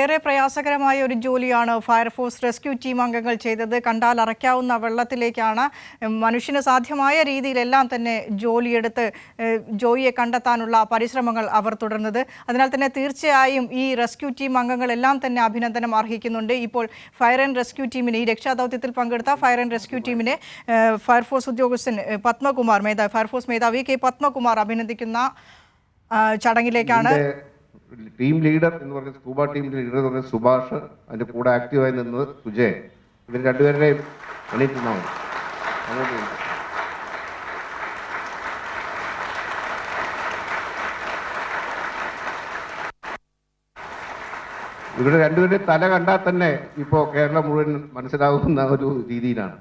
ഏറെ പ്രയാസകരമായ ഒരു ജോലിയാണ് ഫയർഫോഴ്സ് റെസ്ക്യൂ ടീം അംഗങ്ങൾ ചെയ്തത്. കണ്ടാൽ അറയ്ക്കാവുന്ന വെള്ളത്തിലേക്കാണ് മനുഷ്യന് സാധ്യമായ രീതിയിലെല്ലാം തന്നെ ജോലിയെടുത്ത് ജോയിയെ കണ്ടെത്താനുള്ള പരിശ്രമങ്ങൾ അവർ തുടർന്നത്. അതിനാൽ തന്നെ തീർച്ചയായും ഈ റെസ്ക്യൂ ടീം അംഗങ്ങളെല്ലാം തന്നെ അഭിനന്ദനം അർഹിക്കുന്നുണ്ട്. ഇപ്പോൾ ഫയർ ആൻഡ് റെസ്ക്യൂ ടീമിനെ ഈ രക്ഷാദൗത്യത്തിൽ പങ്കെടുത്ത ഫയർ ആൻഡ് റെസ്ക്യൂ ടീമിനെ ഫയർഫോഴ്സ് ഉദ്യോഗസ്ഥൻ പത്മകുമാർ മേധാവി ഫയർഫോഴ്സ് മേധാവി കെ പത്മകുമാർ അഭിനന്ദിക്കുന്ന ചടങ്ങിലേക്കാണ് ടീം ലീഡർ എന്ന് പറഞ്ഞ സ്കൂബ ടീം ലീഡർ എന്ന് പറഞ്ഞ സുഭാഷ് അതിന്റെ കൂടെ ആക്റ്റീവായി നിന്നത് സുജയ്. ഇവർ രണ്ടുപേരുടെയും എണീറ്റുന്നാണ് അങ്ങോട്ട്. ഇവരുടെ രണ്ടുപേരുടെ തല കണ്ടാൽ തന്നെ ഇപ്പോൾ കേരളം മുഴുവൻ മനസ്സിലാകുന്ന ഒരു രീതിയിലാണ്.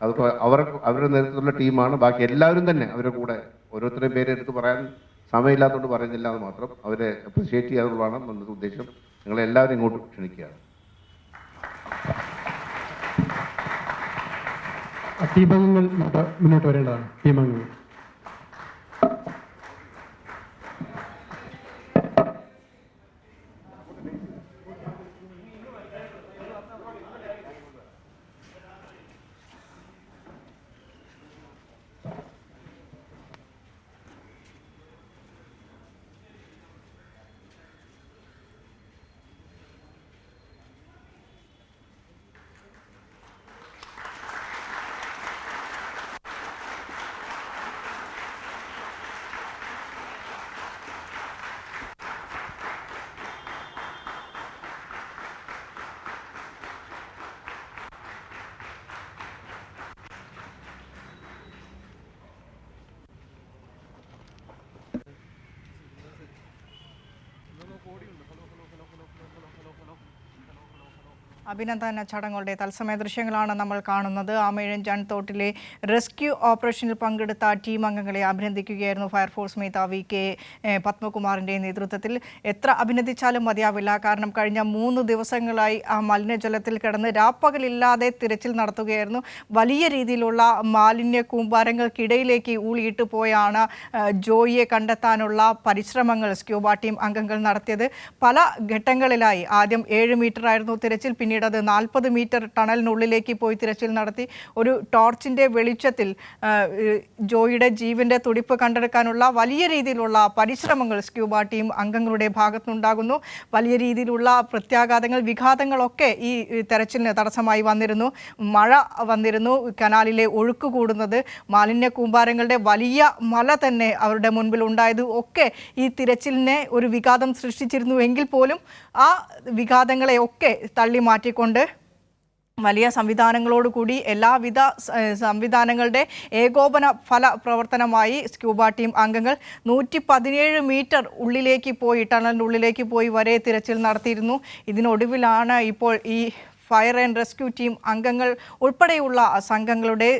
അതിപ്പോൾ അവർ അവരുടെ നേതൃത്വത്തിലുള്ള ടീമാണ്. ബാക്കി എല്ലാവരും തന്നെ അവരുടെ കൂടെ ഓരോരുത്തരുടെയും പേരെടുത്ത് പറയാൻ സമയമില്ലാത്തതുകൊണ്ട് പറയുന്നില്ല എന്ന് മാത്രം അവരെ അപ്രിഷിയേറ്റ് ചെയ്യാനുള്ളതാണ് നമ്മുടെ ഉദ്ദേശം. നിങ്ങളെല്ലാവരും ഇങ്ങോട്ട് ക്ഷണിക്കുകയാണ്. ടീമംഗങ്ങൾ മുന്നോട്ട് വരേണ്ടതാണ്. ടീമംഗങ്ങൾ അഭിനന്ദന ചടങ്ങുകളുടെ തത്സമയ ദൃശ്യങ്ങളാണ് നമ്മൾ കാണുന്നത്. ആമയിഴഞ്ചാൻ തോട്ടിലെ റെസ്ക്യൂ ഓപ്പറേഷനിൽ പങ്കെടുത്ത ടീം അംഗങ്ങളെ അഭിനന്ദിക്കുകയായിരുന്നു ഫയർഫോഴ്സ് മേധാവി കെ പത്മകുമാറിന്റെ നേതൃത്വത്തിൽ. എത്ര അഭിനന്ദിച്ചാലും മതിയാവില്ല. കാരണം കഴിഞ്ഞ മൂന്ന് ദിവസങ്ങളായി ആ മലിനജലത്തിൽ കിടന്ന് രാപ്പകലില്ലാതെ തിരച്ചിൽ നടത്തുകയായിരുന്നു. വലിയ രീതിയിലുള്ള മാലിന്യ കൂമ്പാരങ്ങൾക്കിടയിലേക്ക് ഊളിയിട്ട് പോയാണ് ജോയിയെ കണ്ടെത്താനുള്ള പരിശ്രമങ്ങൾ സ്ക്യൂബ ടീം അംഗങ്ങൾ നടത്തിയത്. പല ഘട്ടങ്ങളിലായി ആദ്യം ഏഴ് മീറ്റർ ആയിരുന്നു തിരച്ചിൽ പിന്നീട് അത് നാൽപ്പത് മീറ്റർ ടണലിനുള്ളിലേക്ക് പോയി തിരച്ചിൽ നടത്തി. ഒരു ടോർച്ചിന്റെ വെളിച്ചത്തിൽ ജോയിയുടെ ജീവന്റെ തുടിപ്പ് കണ്ടെടുക്കാനുള്ള വലിയ രീതിയിലുള്ള പരിശ്രമങ്ങൾ സ്ക്യൂബ ടീം അംഗങ്ങളുടെ ഭാഗത്തുനിന്നുണ്ടാകുന്നു. വലിയ രീതിയിലുള്ള പ്രത്യാഘാതങ്ങൾ വിഘാതങ്ങളൊക്കെ ഈ തെരച്ചിലിന് തടസ്സമായി വന്നിരുന്നു. മഴ വന്നിരുന്നു കനാലിലെ ഒഴുക്ക് കൂടുന്നത് മാലിന്യ കൂമ്പാരങ്ങളുടെ വലിയ മല തന്നെ അവരുടെ മുൻപിൽ ഉണ്ടായത് ഒക്കെ ഈ തിരച്ചിലിനെ ഒരു വിഘാതം സൃഷ്ടിച്ചിരുന്നു. എങ്കിൽ പോലും ആ വിഘാതങ്ങളെ ഒക്കെ തള്ളി മാറ്റിക്കൊണ്ട് വലിയ സംവിധാനങ്ങളോടുകൂടി എല്ലാവിധ സംവിധാനങ്ങളുടെ ഏകോപന ഫല പ്രവർത്തനമായി സ്ക്യൂബ ടീം അംഗങ്ങൾ നൂറ്റി പതിനേഴ് മീറ്റർ ഉള്ളിലേക്ക് പോയി ടണലിന്റെ ഉള്ളിലേക്ക് പോയി വരെ തിരച്ചിൽ നടത്തിയിരുന്നു. ഇതിനൊടുവിലാണ് ഇപ്പോൾ ഈ ഫയർ ആൻഡ് റെസ്ക്യൂ ടീം അംഗങ്ങൾ ഉൾപ്പെടെയുള്ള സംഘങ്ങളുടെ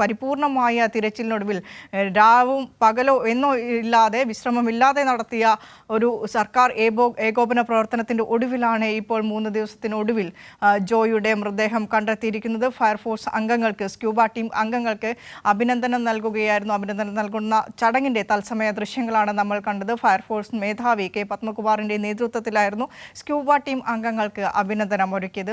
പരിപൂർണമായ തിരച്ചിലിനൊടുവിൽ രാവും പകലോ എന്നോ ഇല്ലാതെ വിശ്രമമില്ലാതെ നടത്തിയ ഒരു സർക്കാർ ഏകോ ഏകോപന പ്രവർത്തനത്തിന്റെ ഒടുവിലാണ് ഇപ്പോൾ മൂന്ന് ദിവസത്തിനൊടുവിൽ ജോയുടെ മൃതദേഹം കണ്ടെത്തിയിരിക്കുന്നത്. ഫയർഫോഴ്സ് അംഗങ്ങൾക്ക് സ്ക്യൂബ ടീം അംഗങ്ങൾക്ക് അഭിനന്ദനം നൽകുകയായിരുന്നു. അഭിനന്ദനം നൽകുന്ന ചടങ്ങിന്റെ തത്സമയ ദൃശ്യങ്ങളാണ് നമ്മൾ കണ്ടത്. ഫയർഫോഴ്സ് മേധാവി കെ. പത്മകുമാറിന്റെ നേതൃത്വത്തിലായിരുന്നു സ്ക്യൂബ ടീം അംഗങ്ങൾക്ക് അഭിനന്ദനം ഒരുക്കിയത്